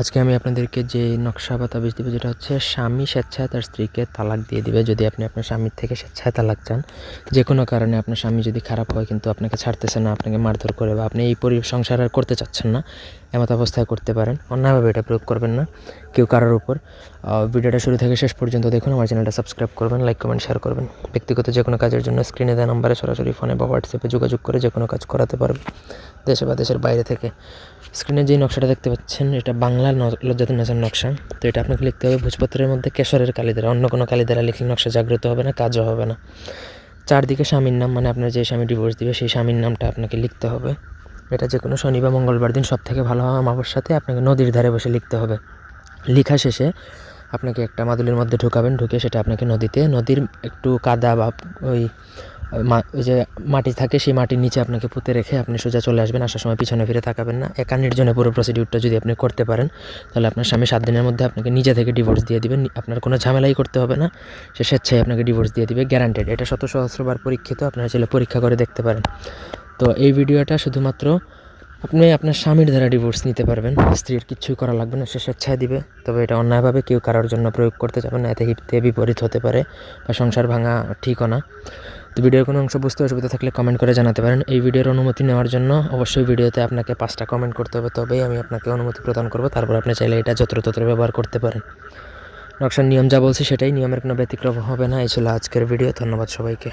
আজকে আমি আপনাদেরকে যে নকশা বা তাবিজ দেবো, যেটা হচ্ছে স্বামী স্বেচ্ছায় তার স্ত্রীকে তালাক দিয়ে দিবে। যদি আপনি আপনার স্বামীর থেকে স্বেচ্ছায় তালাক চান যে কোনো কারণে আপনার স্বামী যদি খারাপ হয়, কিন্তু আপনাকে ছাড়তেছে না, আপনাকে মারধর করে বা আপনি এই পরি, সংসার আর করতে চাচ্ছেন না, এমত অবস্থায় করতে পারেন। অন্যভাবে এটা প্রয়োগ করবেন না, কেউ কারোর উপর। ভিডিওটা শুরু থেকে শেষ পর্যন্ত দেখুন, আমার চ্যানেলটা সাবস্ক্রাইব করবেন, লাইক, কমেন্ট, শেয়ার করবেন। ব্যক্তিগত যে কোনো কাজের জন্য স্ক্রিনে দেওয়া নাম্বারে সরাসরি ফোনে বা হোয়াটসঅ্যাপে যোগাযোগ করে যে কোনো কাজ করাতে পারবেন। দেশে বা দেশের বাইরে থেকে। স্ক্রিনে যেই নকশাটা দেখতে পাচ্ছেন, এটা বাংলা ন- লজ্জাতুন নাচের নকশা। তো এটা আপনাকে লিখতে হবে ভোজপত্রের মধ্যে কেশরের কালি দ্বারা। অন্য কোনো কালি দ্বারা লিখলে নকশা জাগ্রত হবে না, কাজও হবে না। চারদিকে স্বামীর নাম মানে আপনার যে স্বামী ডিভোর্স দিবে, সেই স্বামীর নামটা আপনাকে লিখতে হবে। এটা যে কোনো শনি বা মঙ্গলবার দিন সব থেকে ভালো হয় অমাবস্যাতে, আপনাকে নদীর ধারে বসে লিখতে হবে। লেখা শেষে আপনাকে একটা মাদুলির মধ্যে ঢুকাবেন, ঢুকে সেটা আপনাকে নদীতে, নদীর একটু কাদা বা ওই ওই যে মাটি থাকে, সেই মাটির নিচে আপনাকে পুঁতে রেখে আপনি সোজা চলে আসবেন, আসার সময় পিছনে ফিরে তাকাবেন না। একা নির্জনে পুরো প্রসিডিউরটা যদি আপনি করতে পারেন, তাহলে আপনার স্বামী সাত দিনের মধ্যে আপনাকে নিজে থেকে ডিভোর্স দিয়ে দিবেন আপনার কোনো ঝামেলাই করতে হবে না। সে স্বেচ্ছায় আপনাকে ডিভোর্স দিয়ে দিবে গ্যারান্টেড এটা শত সহস্রবার পরীক্ষিত, আপনারা ছেলে পরীক্ষা করে দেখতে পারেন। তো এই ভিডিওটা শুধুমাত্র আপনি আপনার স্বামীর দ্বারা ডিভোর্স নিতে পারবেন। স্ত্রীর কিছুই করা লাগবে না, সে স্বেচ্ছায় দিবে। তবে এটা অন্যায়ভাবে কেউ কারোর জন্য প্রয়োগ করতে যাবেন না, এতে হিতে বিপরীত হতে পারে বা সংসার ভাঙা ঠিকও না। তো ভিডিওর কোনো অংশ বুঝতে অসুবিধা থাকলে কমেন্ট করে জানাতে পারেন। এই ভিডিওর অনুমতি নেওয়ার জন্য অবশ্যই ভিডিওতে আপনাকে পাঁচটা কমেন্ট করতে হবে, তবেই আমি আপনাকে অনুমতি প্রদান করব। তারপর আপনি চাইলে এটা যত্রতত্র ব্যবহার করতে পারেন। নকশার নিয়ম যা বলছি সেটাই, নিয়মের কোনো ব্যতিক্রম হবে না। এই ছিল আজকের ভিডিও, ধন্যবাদ সবাইকে।